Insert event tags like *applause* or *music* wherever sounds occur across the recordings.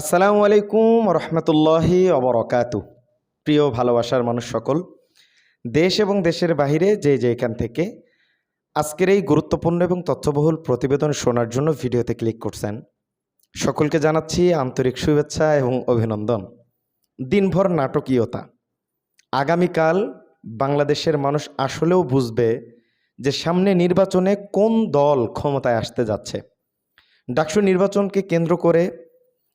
আসসালামু আলাইকুম রহমতুল্লাহি অবরকাতু প্রিয় ভালোবাসার মানুষ সকল, দেশ এবং দেশের বাহিরে যে যেখান থেকে আজকের এই গুরুত্বপূর্ণ এবং তথ্যবহুল প্রতিবেদন শোনার জন্য ভিডিওতে ক্লিক করছেন, সকলকে জানাচ্ছি আন্তরিক শুভেচ্ছা এবং অভিনন্দন। দিনভর নাটকীয়তা। আগামীকাল বাংলাদেশের মানুষ আসলেও বুঝবে যে সামনে নির্বাচনে কোন দল ক্ষমতায় আসতে যাচ্ছে। ডাকসু নির্বাচনকে কেন্দ্র করে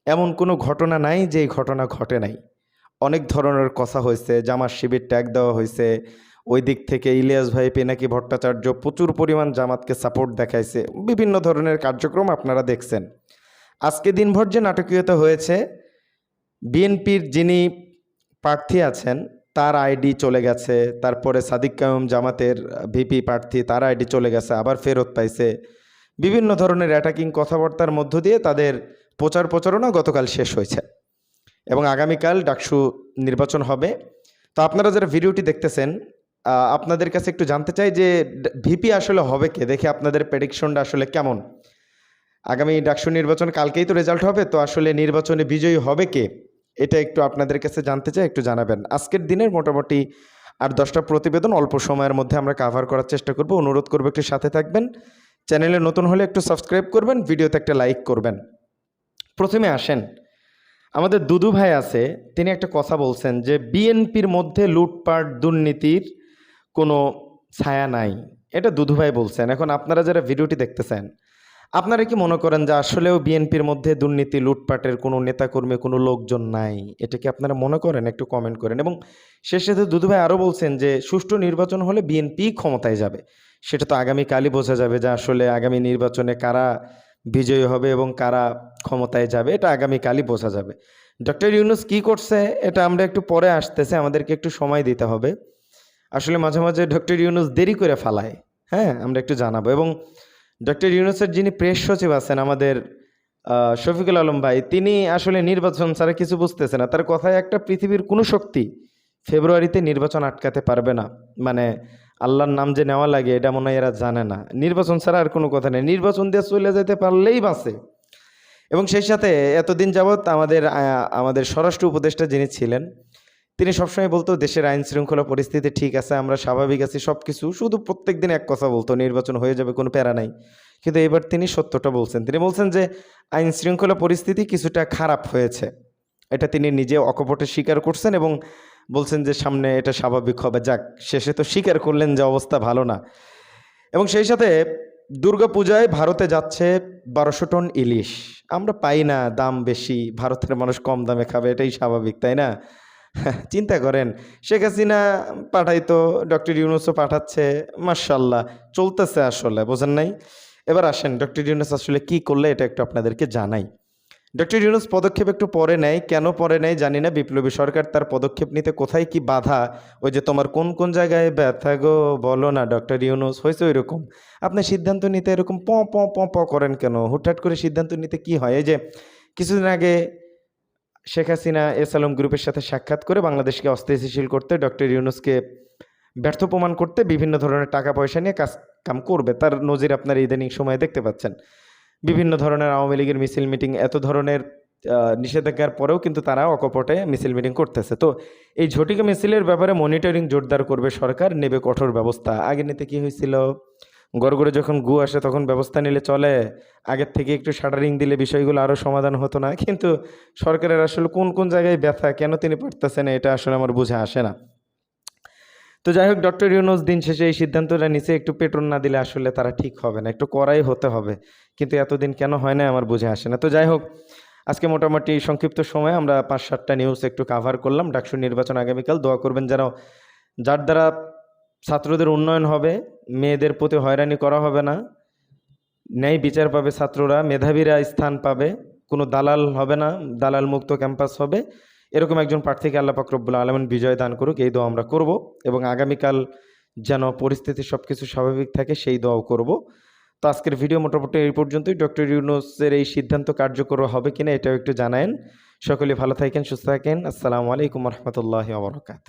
এমন কোনো ঘটনা নাই যে ঘটনা ঘটে নাই। অনেক ধরনের কথা হয়েছে, জামার শিবির ট্যাগ দেওয়া হয়েছে, ওই দিক থেকে ইলিয়াস ভাই, পেনাকি ভট্টাচার্য প্রচুর পরিমাণ জামাতকে সাপোর্ট দেখাইছে, বিভিন্ন ধরনের কার্যক্রম আপনারা দেখছেন। আজকে দিনভর যে নাটকীয়তা হয়েছে, বিএনপির যিনি প্রার্থী আছেন, তার আইডি চলে গেছে, তারপরে সাদিক কায়ুম জামাতের ভিপি প্রার্থী, তার আইডি চলে গেছে, আবার ফেরত পাইছে। বিভিন্ন ধরনের অ্যাটাকিং কথাবার্তার মধ্য দিয়ে তাদের প্রচার প্রচারণা গতকাল শেষ হয়েছে। এবং আগামীকাল ডাকসু নির্বাচন হবে। তো আপনারা যারা ভিডিওটি দেখতেছেন আপনাদের কাছে একটু জানতে চাই যে ভিপি আসলে হবে কে? দেখে আপনাদের প্রেডিকশনটা আসলে কেমন? আগামী ডাকসু নির্বাচন কালকেই তো রেজাল্ট হবে, তো আসলে নির্বাচনে বিজয়ী হবে কে? এটা একটু আপনাদের কাছে জানতে চাই, একটু জানাবেন। আজকের দিনের মোটামুটি আর দশটা প্রতিবেদন অল্প সময়ের মধ্যে আমরা কাভার করার চেষ্টা করব। অনুরোধ করব একটু সাথে থাকবেন। চ্যানেলে নতুন হলে একটু সাবস্ক্রাইব করবেন, ভিডিওতে একটা লাইক করবেন। প্রথমে আসেন। আমাদের দুদু ভাই আছে, তিনি একটা কথা বলছেন যে, বিএনপির মধ্যে লুটপাট, দুর্নীতির কোনো ছায়া নাই। এটা দুদু ভাই বলছেন। এখন আপনারা যারা ভিডিওটি দেখতেছেন, আপনারা কি মনে করেন যে আসলেও বিএনপির মধ্যে দুর্নীতি, লুটপাটের কোনো নেতাকর্মী, কোনো লোকজন নাই? এটা কি আপনারা মনে করেন? একটু কমেন্ট করেন। এবং শেষে তো দুদু ভাই আরও বলছেন যে, সুষ্ঠু নির্বাচন হলে বিএনপি ক্ষমতায় যাবে। সেটা তো আগামীকালই বোঝা যাবে যে আসলে আগামী নির্বাচনে কারা বিজয়ী হবে এবং কারা ক্ষমতায় যাবে, এটা আগামীকালই বোঝা যাবে। ডক্টর ইউনুস কি করছে, এটা আমরা একটু পরে আসতেছে, আমাদেরকে একটু সময় দিতে হবে। আসলে মাঝে মাঝে ডক্টর ইউনুস দেরি করে ফালায় হ্যাঁ আমরা একটু জানাব। এবং ডক্টর ইউনুসের যিনি প্রেস সচিব আছেন, আমাদের শফিকুল আলম ভাই, তিনি আসলে নির্বাচন ছাড়া কিছু বুঝতেছে না। তার কথায় একটা পৃথিবীর কোনো শক্তি ফেব্রুয়ারিতে নির্বাচন আটকাতে পারবে না। মানে আল্লাহর নাম যে নেওয়া লাগে, এটা মনে হয় এরা জানে না। নির্বাচন ছাড়া আর কোনো কথা নেই। নির্বাচন দিয়ে চলে যেতে পারলেই বাঁচে। এবং সেই সাথে এতদিন যাবৎ আমাদের আমাদের স্বরাষ্ট্র উপদেষ্টা যিনি ছিলেন, তিনি সবসময় বলতো, দেশের আইন শৃঙ্খলা পরিস্থিতি ঠিক আছে, আমরা স্বাভাবিক আছি সব কিছু শুধু প্রত্যেক দিন এক কথা বলতো, নির্বাচন হয়ে যাবে, কোনো প্যারা নাই। কিন্তু এবার তিনি সত্যটা বলছেন। তিনি বলছেন যে, আইন শৃঙ্খলা পরিস্থিতি কিছুটা খারাপ হয়েছে। এটা তিনি নিজে অকপটে স্বীকার করছেন এবং বলছেন যে সামনে এটা স্বাভাবিক হবে, যাক, শেষে তো স্বীকার করলেন যে অবস্থা ভালো না। এবং সেই সাথে দুর্গাপূজায় ভারতে যাচ্ছে বারোশো টন ইলিশ। আমরা পাই না দাম বেশি, ভারতের মানুষ কম দামে খাবে, এটাই স্বাভাবিক, তাই না? *laughs* চিন্তা করেন, শেখ হাসিনা পাঠাইতো, ডক্টর ইউনুসও পাঠাচ্ছে মার্শাল্লাহ চলতেছে আসলে, বোঝেন নাই? এবার আসেন, ডক্টর ইউনুস আসলে কি করলে, এটা একটু আপনাদেরকে জানাই। ডক্টর ইউনুস পদক্ষেপ একটু পরে নেয়, কেন পরে নেয় জানি না। বিপ্লবী সরকার তার পদক্ষেপ নিতে কোথায় কি বাধা? ওই যে তোমার কোন কোন জায়গায় ব্যথা গো বলো না ডক্টর ইউনুস, হয়েছে ওই রকম আপনি সিদ্ধান্ত নিতে এরকম প প প প করেন কেন? হুটহাট করে সিদ্ধান্ত নিতে কি হয়? এই যে কিছুদিন আগে শেখ হাসিনা এস আলম গ্রুপের সাথে সাক্ষাৎ করে বাংলাদেশকে অস্থিতিশীল করতে ডক্টর ইউনুসকে ব্যর্থ প্রমাণ করতে বিভিন্ন ধরনের টাকা পয়সা নিয়ে কাজ কাম করবে। তার নজির আপনার ইদানিং সময়ে দেখতে পাচ্ছেন। বিভিন্ন ধরনের আওয়ামী লীগের মিছিল মিটিং, এত ধরনের নিষেধাজ্ঞার পরেও কিন্তু তারা অকপটে মিছিল মিটিং করতেছে। তো এই ঝটিকা মিছিলের ব্যাপারে মনিটরিং জোরদার করবে সরকার, নেবে কঠোর ব্যবস্থা। আগে নিতে কি হয়েছিল? গড়গড়ে যখন গু আসে তখন ব্যবস্থা নিলে চলে। আগের থেকে একটু শাটারিং দিলে বিষয়গুলো আরও সমাধান হতো না। কিন্তু সরকারের আসলে কোন কোন জায়গায় ব্যথা, কেন তিনি পারতেছেন এটা আসলে আমার বুঝে আসে না। তো যাই হোক, ডক্টর ইউনুস দিন শেষে এই সিদ্ধান্তটা নিচে একটু পেট্রোল না দিলে আসলে তারা ঠিক হবে না, একটু করাই হতে হবে, কিন্তু এতদিন কেন হয় না আমার বুঝে আসে না। তো যাই হোক, আজকে মোটামুটি সংক্ষিপ্ত সময়ে আমরা পাঁচ সাতটা নিউজ একটু কাভার করলাম ডাকসু নির্বাচন আগামীকাল, দোয়া করবেন যেন যার দ্বারা ছাত্রদের উন্নয়ন হবে, মেয়েদের প্রতি হয়রানি করা হবে না, ন্যায় বিচার পাবে ছাত্ররা, মেধাবীরা স্থান পাবে, কোনো দালাল হবে না দালাল মুক্ত ক্যাম্পাস হবে এরকম একজন প্রার্থীকে আল্লাহ রব্বুল আলমিন বিজয় দান করুক, এই দোয়া আমরা করব এবং আগামীকাল যেন পরিস্থিতি সব কিছু স্বাভাবিক থাকে, সেই দোয়াও করব। তো আজকের ভিডিও মোটামুটি এই পর্যন্তই। ডক্টর ইউনুসের এই সিদ্ধান্ত কার্যকর হবে কিনা এটাও একটু জানায়েন। সকলে ভালো থাকেন, সুস্থ থাকেন। আসসালামু আলাইকুম রহমতুল্লাহ আবরকাত